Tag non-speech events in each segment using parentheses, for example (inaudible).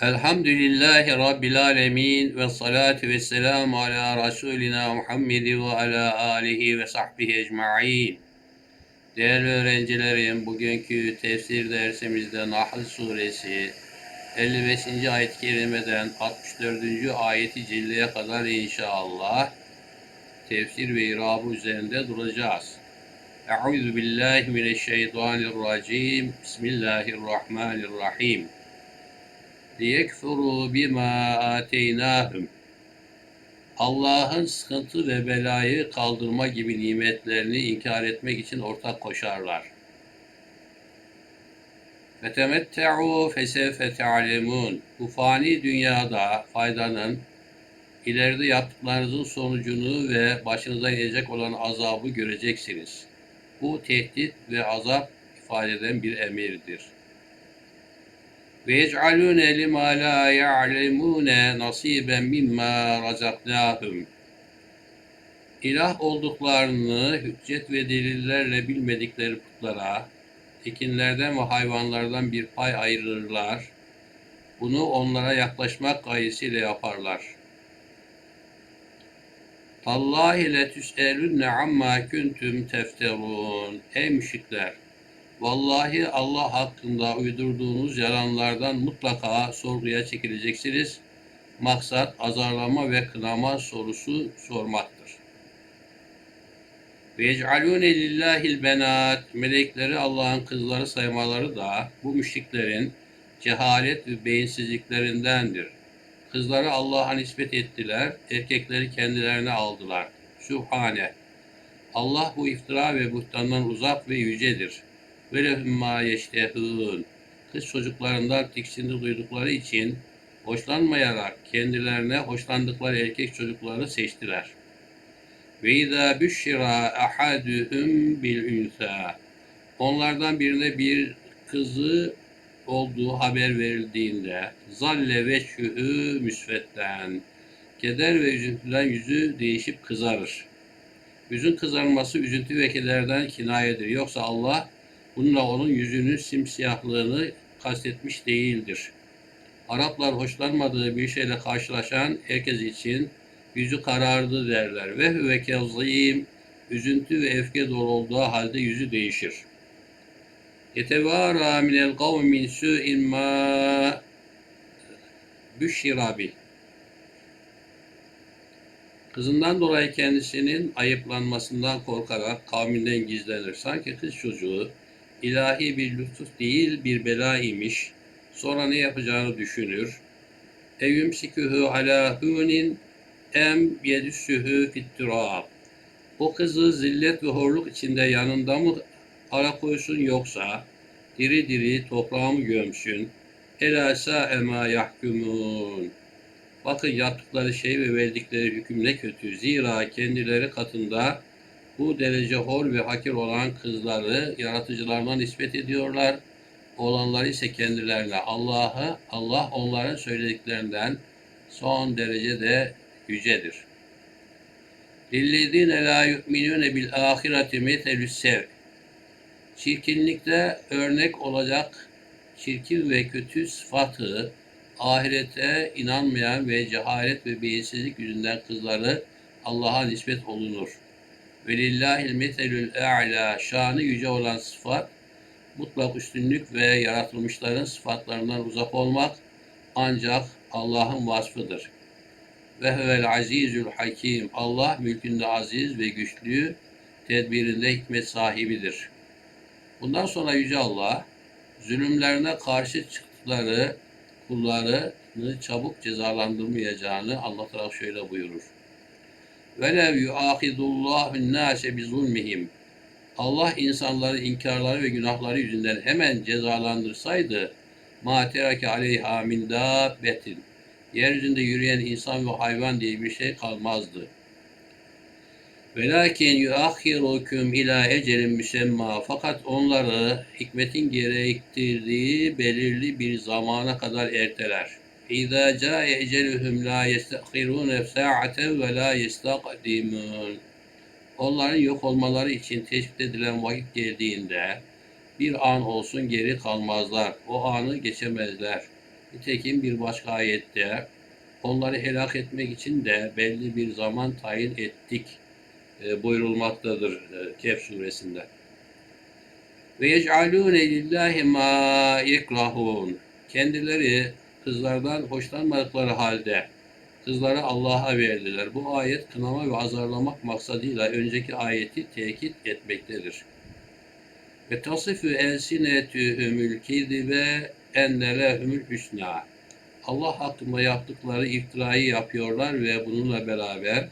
Elhamdülillahi Rabbil alemin ve salatu ve selamu ala Resulina Muhammed ve ala alihi ve sahbihi ecma'in. Değerli öğrencilerim, bugünkü tefsir dersimizde Nahl suresi 55. ayet-i kerimeden 64. ayeti cilleye kadar inşallah tefsir ve irabı üzerinde duracağız. Euzu billahi mineşşeytanirracim. Bismillahirrahmanirrahim. Liyekfuru bima ateynahum. Allah'ın sıkıntı ve belayı kaldırma gibi nimetlerini inkar etmek için ortak koşarlar. Fetemette'u fesevfe te'alemun. Bu fani dünyada faydanın ileride yaptıklarınızın sonucunu ve başınıza gelecek olan azabı göreceksiniz. Bu tehdit ve azap ifade eden bir emirdir. Ve yec'alûne limâ lâ ya'lemûne nasîben mimmâ razaknâhum. İlah olduklarını hüccet ve delillerle bilmedikleri putlara, ekinlerden ve hayvanlardan bir pay ayırırlar. Bunu onlara yaklaşmak gayesiyle yaparlar. Tallahi letüs'elünne amma kuntum tefterun. Ey müşrikler! Vallahi Allah hakkında uydurduğunuz yalanlardan mutlaka sorguya çekileceksiniz. Maksat azarlama ve kınama sorusu sormaktır. Yec'alûne lillâhil benât. Melekleri Allah'ın kızları saymaları da bu müşriklerin cehalet ve beyinsizliklerindendir. Kızları Allah'a nispet ettiler, erkekleri kendilerine aldılar. Sübhane. Allah bu iftira ve buhtandan uzak ve yücedir. Ve lehum ma yeştehûn. Kız çocuklarından tiksindi duydukları için hoşlanmayarak kendilerine hoşlandıkları erkek çocukları seçtiler. Ve izâ büşşira ahaduhum bil ünsâ. Onlardan birine bir kızı olduğu haber verildiğinde zalle ve şühü müsvetten keder ve üzüntüden yüzü değişip kızarır. Yüzün kızarması üzüntü ve kederden kinayedir. Yoksa Allah bununla onun yüzünün simsiyahlığını kastetmiş değildir. Araplar hoşlanmadığı bir şeyle karşılaşan herkes için yüzü karardı derler. Ve hüve kezzîm üzüntü ve öfke dolu olduğu halde yüzü değişir. Yetevârâ minel kavmi min su'in mâ büşşirâ bih. Kızından dolayı kendisinin ayıplanmasından korkarak kavminden gizlenir. Sanki kız çocuğu ilahi bir lütuf değil bir bela imiş. Sonra ne yapacağını düşünür. Evümsikühü alâ hûnin em yedüssühü fittirâb. O kızı zillet ve horluk içinde yanında mı para koysun yoksa diri diri toprağa mı gömsün? Elâ sâ'emâ yahkümûn. Bakın yaptıkları şey ve verdikleri hüküm ne kötü. Zira kendileri katında bu derece hor ve hakir olan kızları yaratıcılarına nispet ediyorlar. Olanları ise kendilerine Allah'ı, Allah onların söylediklerinden son derecede yücedir. La yu'minune bil ahireti metelüs sev. Çirkinlikte örnek olacak çirkin ve kötü sıfatı ahirete inanmayan ve cehalet ve beyinsizlik yüzünden kızları Allah'a nispet olunur. Ve lillahil metelül e'la şanı yüce olan sıfat mutlak üstünlük ve yaratılmışların sıfatlarından uzak olmak ancak Allah'ın vasfıdır. Ve huvel azizül hakim. Allah mülkünde aziz ve güçlü, tedbirinde hikmet sahibidir. Bundan sonra Yüce Allah, zulümlerine karşı çıktıkları kullarını çabuk cezalandırmayacağını anlatarak şöyle buyurur. Velev yuâhidullahu nâse bi zulmihim. Allah insanları inkarları ve günahları yüzünden hemen cezalandırsaydı ma terake aleyha min dabbetin. Yeryüzünde yürüyen insan ve hayvan diye bir şey kalmazdı. Velakin yuakhirukum ila ecelin müsemma. Fakat onları hikmetin gerektirdiği belirli bir zamana kadar erteler. Ca'e eceluhum la yestahirun sa'aten ve la yestakdimun. Onların yok olmaları için tespit edilen vakit geldiğinde bir an olsun geri kalmazlar. O anı geçemezler. Nitekim bir başka ayette onları helak etmek için de belli bir zaman tayin ettik e, buyurulmaktadır e, Kehf suresinde. Ve yec'alûne lillahi ma yekrahun. Kendileri kızlardan hoşlanmadıkları halde kızları Allah'a verdiler. Bu ayet kınama ve azarlamak maksadıyla önceki ayeti tekit etmektedir. Ve tasifu elsinetühümül kizibe ennelehümül hüsna. Allah hakkında yaptıkları iftirayı yapıyorlar ve bununla beraber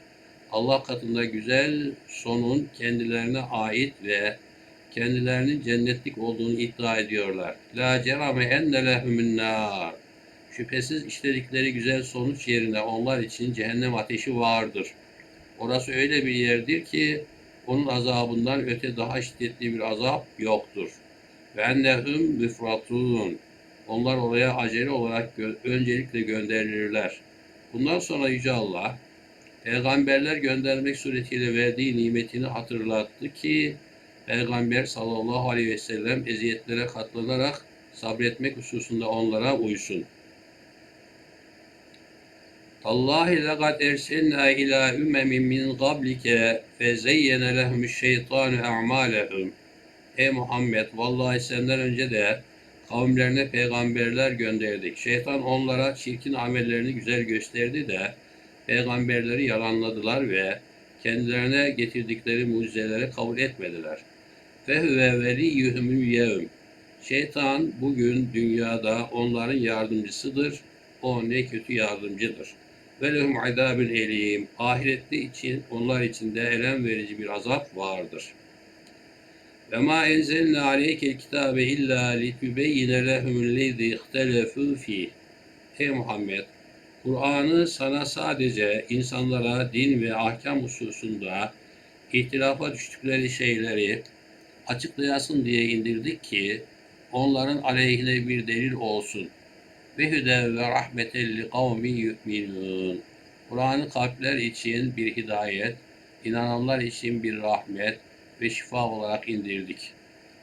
Allah katında güzel sonun kendilerine ait ve kendilerinin cennetlik olduğunu iddia ediyorlar. La cerame enne lehumün nar. Şüphesiz işledikleri güzel sonuç yerine onlar için cehennem ateşi vardır. Orası öyle bir yerdir ki onun azabından öte daha şiddetli bir azap yoktur. Ve ennehum müfratun. Onlar oraya acele olarak gö- öncelikle gönderilirler. Bundan sonra Yüce Allah peygamberler göndermek suretiyle verdiği nimetini hatırlattı ki Peygamber sallallahu aleyhi ve sellem eziyetlere katlanarak sabretmek hususunda onlara uysun. Tallahi lekad erselna ila ümemin min qablike fezeyyene lehumü'ş-şeytanu a'malehum. Ey Muhammed vallahi senden önce de kavimlerine peygamberler gönderdik. Şeytan onlara çirkin amellerini güzel gösterdi de peygamberleri yalanladılar ve kendilerine getirdikleri mucizeleri kabul etmediler. Fehüve veliyyuhumul yevm. Şeytan bugün dünyada onların yardımcısıdır. O ne kötü yardımcıdır. Ve lehum azabun elim. Ahirette için onlar için de elem verici bir azap vardır. Ve ma enzelna aleykel kitabe illa litübeyyine lehumul lezi ihtelefû fîh. Ey Muhammed, Kur'an'ı sana sadece insanlara din ve ahkam hususunda ihtilafa düştükleri şeyleri açıklayasın diye indirdik ki onların aleyhine bir delil olsun. Ve hüde ve rahmeten li kavmin yu'minun. Kur'an'ı kalpler için bir hidayet, inananlar için bir rahmet ve şifa olarak indirdik.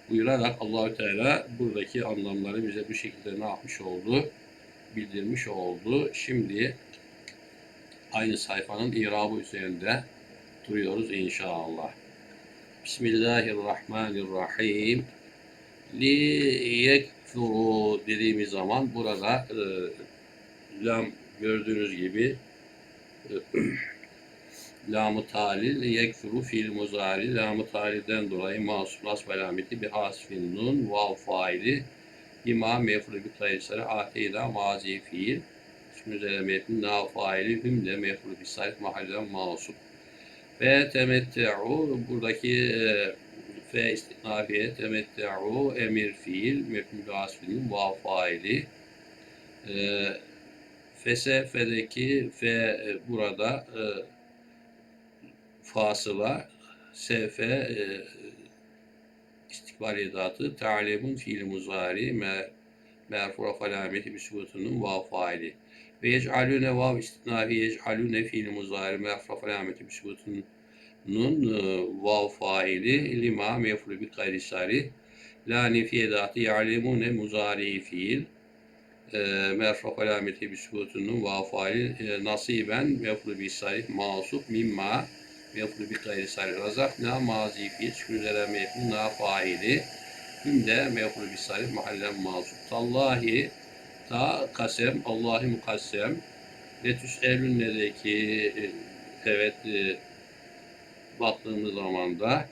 Buyurarak Allahü Teala buradaki anlamları bize bu şekilde ne yapmış oldu? Bildirmiş oldu. Şimdi aynı sayfanın irabı üzerinde duruyoruz inşallah. Bismillahirrahmanirrahim. Li yekfuru dediğimiz zaman burada e, lam gördüğünüz gibi e, (clears throat) lam-ı talil yekfuru fiil muzari. Lam-ı talilden dolayı masum nasb alameti bir hasfin nun vav faili ima mefru bir tayyirsarı ateyda mazi fiil. İsmi üzere metnin na faili hüm de mefru bir sarf mahalleden masum. Ve temette'u buradaki e, fe istinafiye temette'u emir fiil mefru bir hasfinin vav faili e, fesefedeki fe e, burada e, fasıla sefe e, istikbal edatı ta'lemun fiil muzari me merfu'a falameti bir subutunun vav faili ve yec'alune vav istinafi yec'alune fiil muzari merfu'a falameti bir subutunun e, vav faili lima mefru bir gayri sari. La nefi edatı ya'lemune muzari fiil. E, merfu alameti bir subutunun vav faili e, nasiben mefru bir sarih masup mimma mefru bir gayri sarih razakna mazi fiil şükür üzere mefru na faili. Hüm de mefru bir sarih mahallen masup tallahi ta kasem Allahi mukassem. Ve tüselünnedeki e, evet e, baktığımız zaman da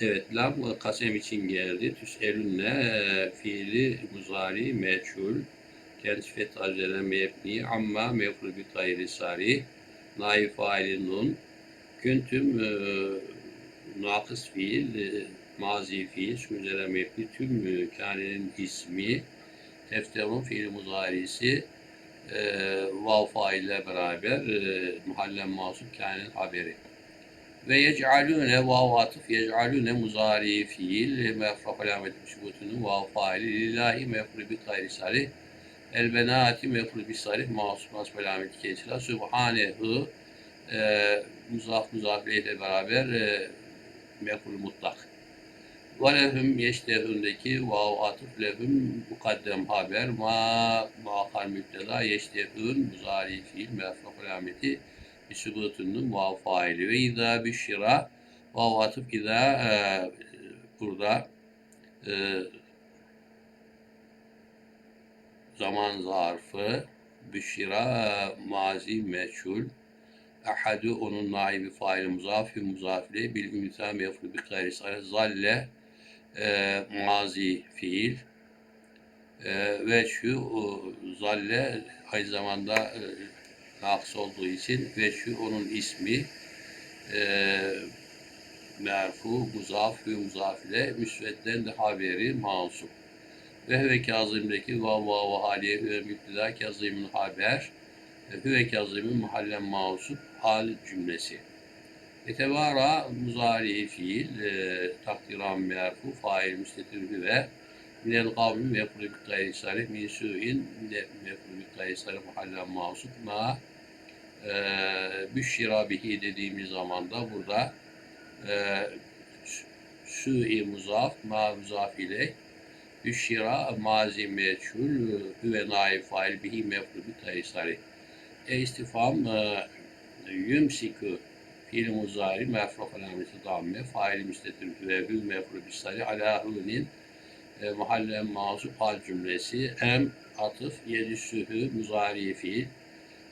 Evet, lam kasem için geldi. Tüselünne e, fiili muzari meçhul. Kendisi fetha üzerine mebni. Amma mefru bi gayri sari. Naif faili nun. Küntüm e, nakıs fiil. E, mazi fiil. Üzerine mebni. Tüm e, ismi. Tefterun fiili muzarisi. E, vav faille beraber e, muhallen masum kânenin haberi. Ve yec'alune vav atıf yec'alune muzari fiil mefraf alamet sübutunun vav faili lillahi mefru bi gayri sarih el mefru bi sarih masum asbel alamet kesra subhanehu e, muzaf muzaf ile beraber e, mefru mutlak Ve lehum yeştehundaki vav atıf lehum mukaddem haber ma makal müpteda yeştehun muzari fiil merfu alameti bir sübutunun vav faili ve izâ büşşira vav atıf izâ e, burada e, zaman zarfı büşşira mazi meçhul ahadu onun naibi faili muzaf ve muzafile bil ümita mefru bi gayri zalle e, mazi fiil e, ve şu o, zalle aynı zamanda e, nakıs olduğu için ve şu onun ismi e, merfu, muzaf ve muzafile müsvedden de haberi mansup. Ve hüve kazimdeki vav vav haliye hüve müpteda kazimin haber hüve kazimin mahallen mansup hal cümlesi. Etevara muzari fiil e, takdiran merfu fail müstetir hüve minel kavmi mefru bi gayri sarih min su'in mefru bi sarih mahallen mansup ma e, büşşira bihi dediğimiz zaman da burada e, su'i muzaf ma muzaf ile büşşira mazi meçhul hüve naib fail bihi mefru bi sarih. E istifam e, yumsiku fiil muzari merfu alameti damme fail müstetir ve hü mefru bisari ala hunin e, mahallen mazuf hal cümlesi em atıf yedüssühü muzari fiil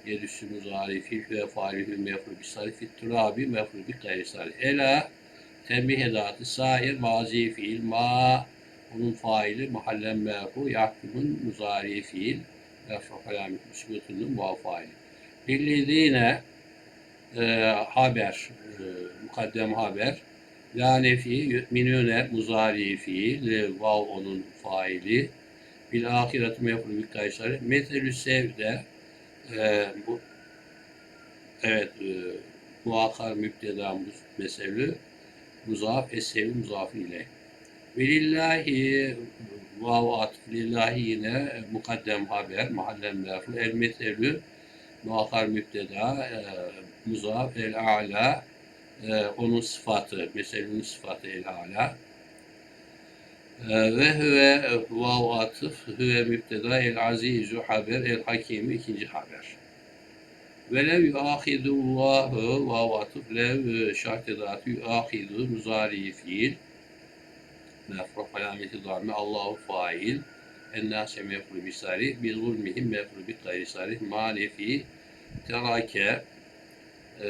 yedüssü muzari fiil ve fail hü mefru bisari fit turabi mefru bi ela tembih edatı sair mazi fiil ma onun faili mahallen merfu yahkumun muzari fiil merfu alameti müsbetunun muaf faili Billediğine e, haber, e, mukaddem haber. La nefi yu'minune muzari fiil, vav onun faili. Bil ahiret mefru kaysari. Metelü sevde e, bu evet e, muakkar müpteda meselü muzaf esevi muzaf ile. Velillahi vav atıf lillahi yine mukaddem haber mahallen merfu el metelü muakkar müpteda e, muzaf el ala e, onun sıfatı meselenin sıfatı el ala. E, ve hüve vav atıf hüve müpteda el azizu haber el hakimi ikinci haber. Velev yuahidullahu vav atıf lev şart edatı yuahidu muzari fiil. Mefruh alameti darme Allahu fail. Ennâse mefru bisari bi zulmihim mefru bi gayri sarih malefi terake e,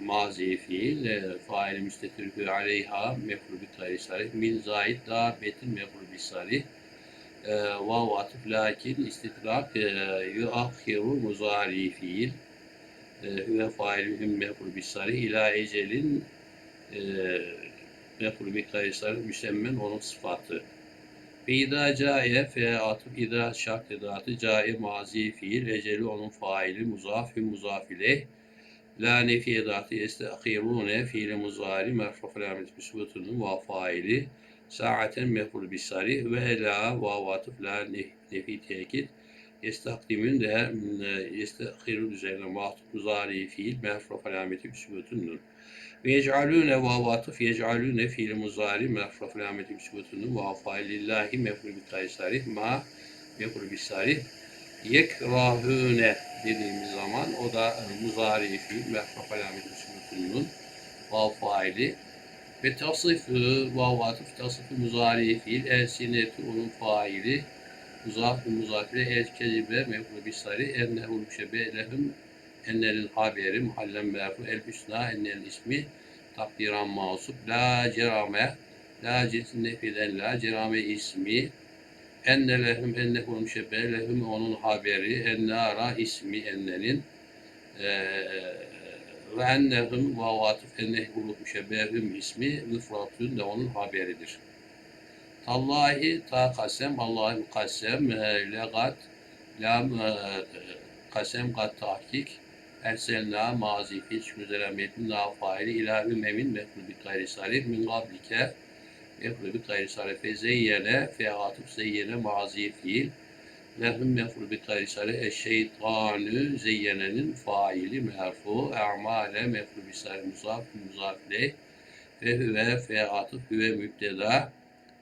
mazi fiil e, fail müstetirhü aleyha mefru bi gayri sarih min zahid dabetin mefru bi sarih e, vav atıf lakin istitrak e, yuakhiru muzari fiil e, ve failühüm mefru bi sarih ila ecelin e, mefru bi gayri sarih müsemmen onun sıfatı. Ve idâ câe fe atıf idâ şart edatı câe mazi fiil eceli onun faili muzaf ve la nefi edatı estehirûne fiili muzari merfu alamet büsbutunun va faili saaten meful bisari ve la vav atıf la nefi tekit. Yestakdimin de yestehirun üzerine mahtuf muzari fiil merfu alameti büsbutunun ve yec'alûne vav atıf yec'alûne fiil muzari merfu alameti büsbutunun va failillahi meful bitayisari ma meful bisari yekrahûne dediğimiz zaman o da e, muzari fiil merfu alameti büsbutunun vav faili. Ve tasıfı vav atıf tasıfı muzari fiil el sinetu onun faili. Muzaf muzafire el kelibe mefru bisari ennehu müşebe lehum ennelin haberi muhallen merfu el hüsna ennel ismi takdiran masup la cerame la cinsin nefiden la cerame ismi enne lehum ennehu müşebe lehum onun haberi ennara ismi ennenin eee ve ennehum vav atıf ennehu müşebbehüm ismi müfratün de onun haberidir. Tallahi ta kasem, Allah'ın kasem, e, legat, lam e, kasem kat tahkik, erselna mazi fil şmüzere metnin la faili ila ümemin mefru bi gayri sarif min gablike mefru bi gayri sarif fe zeyyene fe atıf zeyyene mazi fiil Lehum mefru bi gayri sarif eşşeytanü zeyyenenin faili merfu e'male mefru bi sarif muzaf muzaf leh ve hüve fe atıf hüve mübteda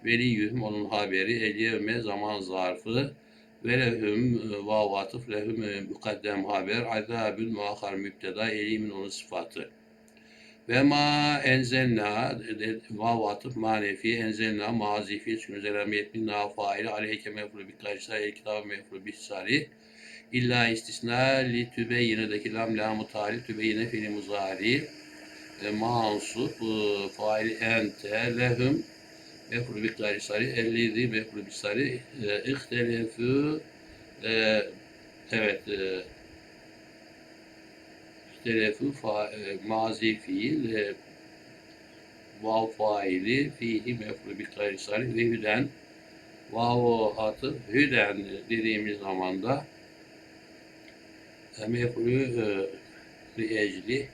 veliyühüm onun haberi, eliyevme zaman zarfı, ve lehum e, vav atıf lehum e, mukaddem haber, azabün muahar müpteda, elimin onun sıfatı. Ve ma enzelna de- vav atıf manefi enzelna mazifi sünüzela metnin na faili aleyke mefru bi karşısa el kitabı mefru bi sari illa istisna li tübeyyinedeki lam la mutali tübeyyine fiili muzari. E, mansup e, faili ente lehum mefru bi karşısari ellezi mefru bi sari e, ihtelefü e, evet e, ihtelefü fa, e, mazi fiil e, vav faili fihi mefru bi karşısari ve hüden vav atı hüden dediğimiz zaman da e, mefru e, li ecli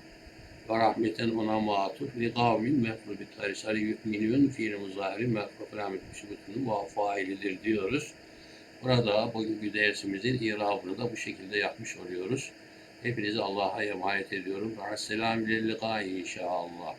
ve rahmeten ona matuf li kavmin mefru bi karşısari yu'minun fiil muzari mefru rahmet müşübütünün vav failidir diyoruz. Burada bugünkü dersimizin irabını da bu şekilde yapmış oluyoruz. Hepinizi Allah'a emanet ediyorum. Esselamu aleykum inşallah.